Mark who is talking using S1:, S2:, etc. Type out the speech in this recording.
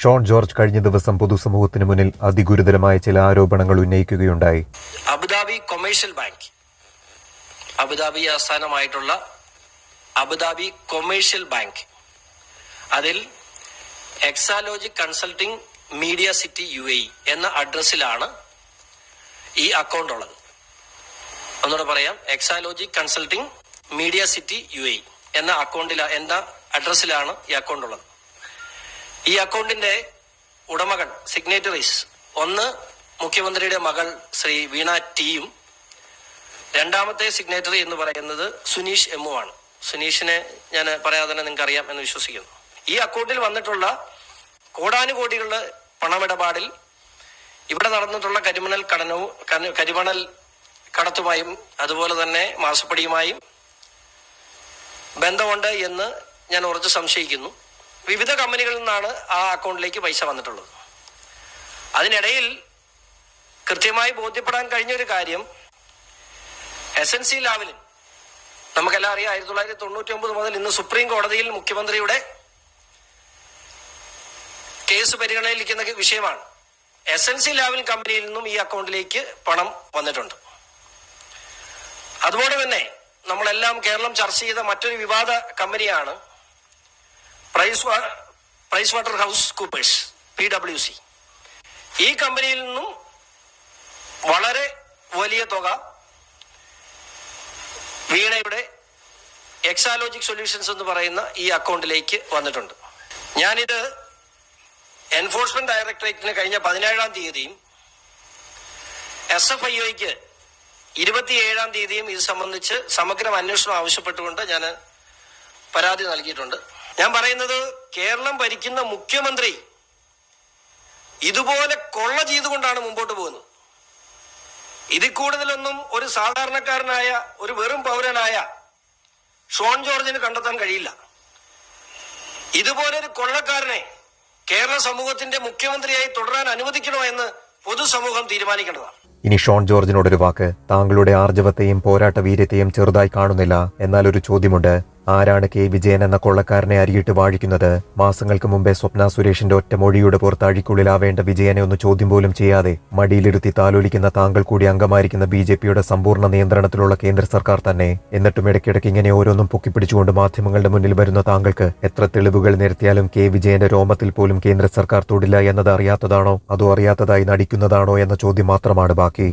S1: ഷോൺ ജോർജ് കഴിഞ്ഞ ദിവസം പൊതുസമൂഹത്തിന് മുന്നിൽ അതിഗുരുതരമായ ചില ആരോപണങ്ങൾ ഉന്നയിക്കുകയുണ്ടായി.
S2: Abu Dhabi commercial bank Abu Dhabi ആസ്ഥാനമായിട്ടുള്ള Abu Dhabi commercial bank അതിൽ Exalogic consulting media city U A എന്ന അഡ്രസ്സിലാണ് ഈ അക്കൗണ്ട് ഉള്ളത്. ഒന്നുകൂടെ പറയാം Exalogic consulting media city U A എന്ന അക്കൗണ്ടിലാണ് എന്ന അഡ്രസ്സിലാണ് ഈ അക്കൗണ്ട് ഉള്ളത്. ഈ അക്കൗണ്ടിന്റെ ഉടമകൾ സിഗ്നേറ്ററീസ് ഒന്ന് മുഖ്യമന്ത്രിയുടെ മകൾ ശ്രീ വീണ ടിയും രണ്ടാമത്തെ സിഗ്നേറ്ററി എന്ന് പറയുന്നത് സുനീഷ് എമ്മു ആണ്. സുനീഷിനെ ഞാൻ പറയാതെ തന്നെ നിങ്ങൾക്ക് അറിയാം എന്ന് വിശ്വസിക്കുന്നു. ഈ അക്കൗണ്ടിൽ വന്നിട്ടുള്ള കോടാനുകോടികളുടെ പണമിടപാടിൽ ഇവിടെ നടന്നിട്ടുള്ള കരിമണൽ കടനവും കരിമണൽ കടത്തുമായും അതുപോലെ തന്നെ മാസപ്പടിയുമായും ബന്ധമുണ്ട് എന്ന് ഞാൻ ഉറച്ചു സംശയിക്കുന്നു. വിവിധ കമ്പനികളിൽ നിന്നാണ് ആ അക്കൗണ്ടിലേക്ക് പൈസ വന്നിട്ടുള്ളത്. അതിനിടയിൽ കൃത്യമായി ബോധ്യപ്പെടാൻ കഴിഞ്ഞ ഒരു കാര്യം എസ് എൻ സി ലാവലിൻ നമുക്കെല്ലാം അറിയാം ആയിരത്തി തൊള്ളായിരത്തി തൊണ്ണൂറ്റി ഒമ്പത് മുതൽ ഇന്ന് സുപ്രീം കോടതിയിൽ മുഖ്യമന്ത്രിയുടെ കേസ് പരിഗണനയിലിരിക്കുന്ന വിഷയമാണ്. എസ് എൻ സി ലാവിൻ കമ്പനിയിൽ നിന്നും ഈ അക്കൗണ്ടിലേക്ക് പണം വന്നിട്ടുണ്ട്. അതുപോലെ തന്നെ നമ്മളെല്ലാം കേരളം ചർച്ച ചെയ്ത മറ്റൊരു വിവാദ കമ്പനിയാണ് price Pricewaterhouse Coopers P W C ഈ കമ്പനിയിൽ നിന്നും വളരെ വലിയ തുക വീണയുടെ എക്സാലോജിക് സൊല്യൂഷൻസ് എന്ന് പറയുന്ന ഈ അക്കൗണ്ടിലേക്ക് വന്നിട്ടുണ്ട്. ഞാനിത് എൻഫോഴ്സ്മെന്റ് ഡയറക്ടറേറ്റിന് കഴിഞ്ഞ പതിനേഴാം തീയതിയും എസ് എഫ് ഐ ഒക്ക് ഇരുപത്തിയേഴാം തീയതിയും ഇത് സംബന്ധിച്ച് സമഗ്രം അന്വേഷണം ആവശ്യപ്പെട്ടുകൊണ്ട് ഞാൻ പരാതി നൽകിയിട്ടുണ്ട്. ഞാൻ പറയുന്നത് കേരളം ഭരിക്കുന്ന മുഖ്യമന്ത്രി ഇതുപോലെ കൊള്ള ചെയ്തുകൊണ്ടാണ് മുമ്പോട്ട് പോകുന്നത്. ഇതിൽ കൂടുതലൊന്നും ഒരു സാധാരണക്കാരനായ ഒരു വെറും പൗരനായ ഷോൺ ജോർജിന് കണ്ടെത്താൻ കഴിയില്ല. ഇതുപോലൊരു കൊള്ളക്കാരനെ കേരള സമൂഹത്തിന്റെ മുഖ്യമന്ത്രിയായി തുടരാൻ അനുവദിക്കണോ എന്ന് പൊതുസമൂഹം തീരുമാനിക്കേണ്ടതാണ്.
S1: ഇനി ഷോൺ ജോർജിനോടൊരു വാക്ക് താങ്കളുടെ ആർജവത്തെയും പോരാട്ട വീര്യത്തെയും ചെറുതായി കാണുന്നില്ല എന്നാൽ ഒരു ചോദ്യമുണ്ട്. ആരാണ് കെ. വിജയൻ എന്ന കൊള്ളക്കാരനെ അരിയിട്ട് വാഴിക്കുന്നത്? മാസങ്ങൾക്ക് മുമ്പേ സ്വപ്ന സുരേഷിന്റെ ഒറ്റ മൊഴിയുടെ പുറത്ത് അഴിക്കുള്ളിലാവേണ്ട വിജയനെ ഒന്ന് ചോദ്യം പോലും ചെയ്യാതെ മടിയിലിരുത്തി താലോലിക്കുന്ന താങ്കൾ കൂടി അംഗമായിരിക്കുന്ന ബി ജെ പിയുടെ സമ്പൂർണ നിയന്ത്രണത്തിലുള്ള കേന്ദ്ര സർക്കാർ തന്നെ. എന്നിട്ടും ഇടയ്ക്കിടയ്ക്ക് ഇങ്ങനെ ഓരോന്നും പൊക്കിപ്പിടിച്ചുകൊണ്ട് മാധ്യമങ്ങളുടെ മുന്നിൽ വരുന്ന താങ്കൾക്ക് എത്ര തെളിവുകൾ നിരത്തിയാലും കെ. വിജയന്റെ രോമത്തിൽ പോലും കേന്ദ്ര സർക്കാർ തൊടില്ല എന്നത് അറിയാത്തതാണോ അതോ അറിയാത്തതായി നടിക്കുന്നതാണോ എന്ന ചോദ്യം മാത്രമാണ് ബാക്കി.